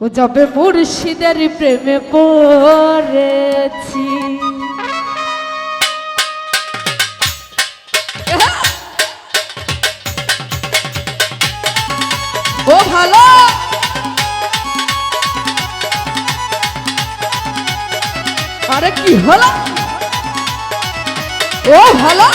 ও যবে মুর্শিদের প্রেমে পড়েছি। ও ভালো! আরে কি হলো? ও ভালো!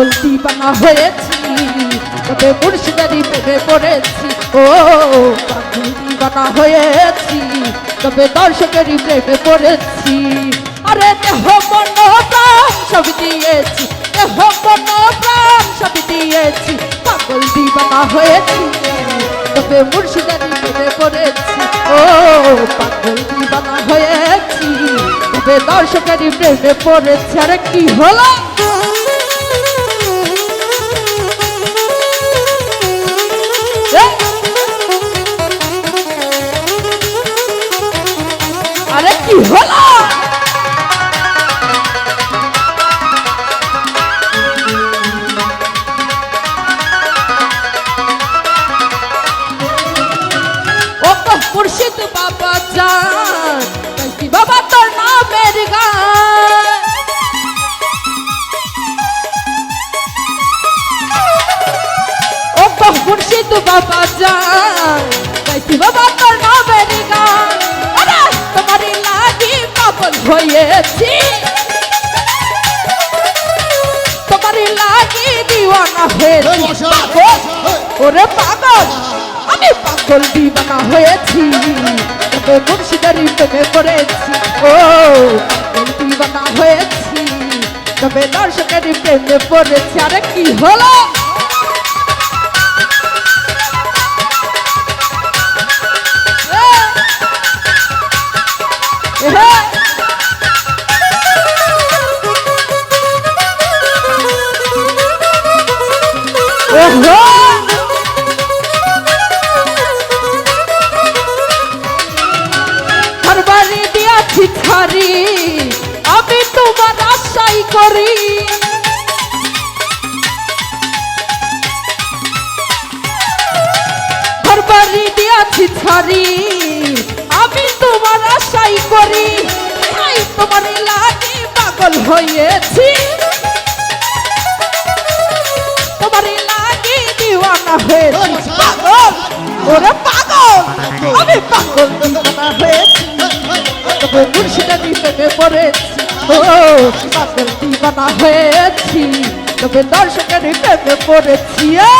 পাগল দিবানা হয়েছি। তবে মুর্শিদারি প্রেমে পড়েছি। ও পাগল দিবানা হয়েছি। তবে দর্শকেরই প্রেমে পড়েছি। আরে দেহ মনোদান সব দিয়েছি। দেহ মনোপ্রাণ সব দিয়েছি। পাগল দিবানা হয়েছি। তবে মুর্শিদারি প্রেমে পড়েছি। ও, পাগল দিবানা হয়েছি। তবে দর্শকেরই প্রেমে পড়েছি। আরে কি হলো? হয়েছি। তোমারই লাগি দিওয়ানা হয়েছি। ওরে পাগল আমি পাগল দিবানা হয়েছি। তবে মুর্শিদারি প্রেমে পড়েছি। ও পাগল দিবানা হয়েছি। তবে দর্শকেরই প্রেমে পড়েছি। আরে কি হলো? করি। ঘর বাড়ি দিয়াছি ছাড়ি আমি তোমার আশাই করি। তাই তোমার লাগে পাগল হয়েছি। তোমার লাগে দিওয়ানা হয়েছি। পাগল ওরে পাগল আমি পাগল। হয়েছি তবে মুর্শিদারি পড়েছি। ও পাগল হয়েছি তবে দর্শকের প্রেমে পড়েছি এ!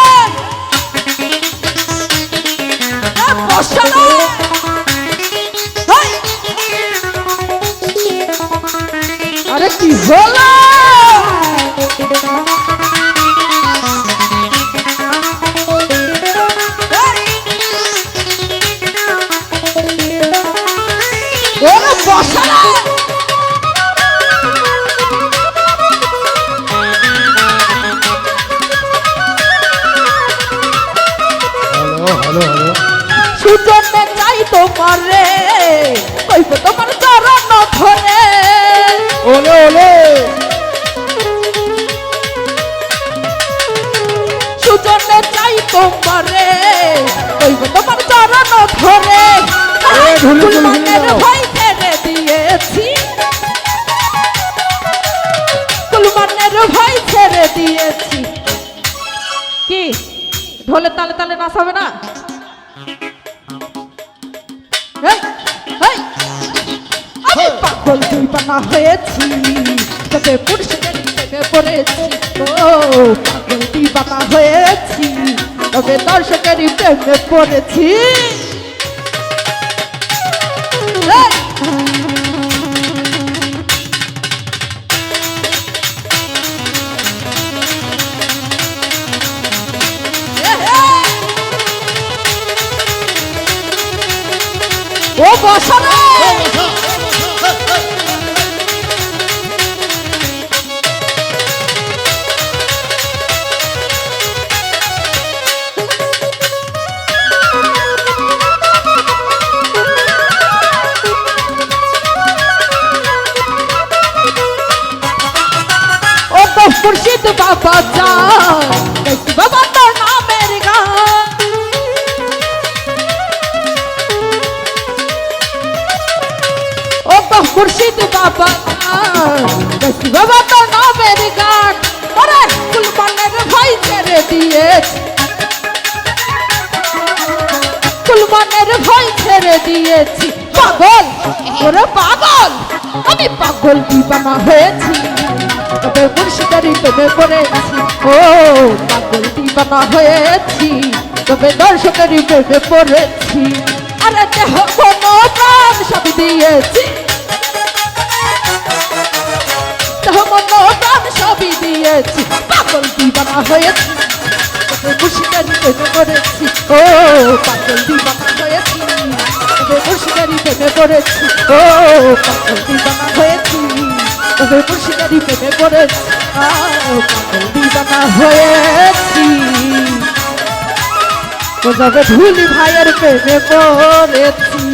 এ, বসো না! হেই! আরে কি হলো ওরে সুজনে চাই তোমার। কইব তোমার চরণ ধরে। ওলে ওলে। সুজনে চাই তোমার। কইব তোমার চরণ ধরে। দাও। ভয় ছেড়ে দিয়েছি। কুলমানের ভয় ছেড়ে দিয়েছি। কি? ঢোলে তালে তালে নাচাবে না? পাগল দুই পানা হয়েছি তবে পুরুষদের প্রেমে পড়েছি ও পাগল দুই পানা হয়েছি, তবে দর্শকেরই প্রেমে পড়েছি। ও বসা বাবা চান একটু বাবা তোর নামের গান ও বাহ খুরশিদ বাবা চান একটু বাবা তোর নামের গান ওরে কুলবানের ভাই ছেড়ে দিয়ে কুলবানের ভাই ছেড়ে দিয়েছি। পাগল, ওরে পাগল, আমি পাগল বিবামা হয়েছি। তবে মুর্শিদারি প্রেমে পড়েছি ও, পাগল দিবানা হয়েছি, তবে দর্শকেরই প্রেমে পড়েছি। আরে দেহ মন প্রাণ সব দিয়েছি। দেহ মন প্রাণ সবই দিয়েছি। পাগল দিবানা হয়েছি, তবে মুর্শিদারি প্রেমে পড়েছি ও, পাগল দিবানা হয়েছি, তবে মুর্শিদারি প্রেমে পড়েছি ও, পাগল দিবানা হয়েছি। তবে মুর্শিদারি প্রেমে পড়েছি দিবানা হয়েছি। যাবে ধুলি ভাইয়ের প্রেমে পড়েছি।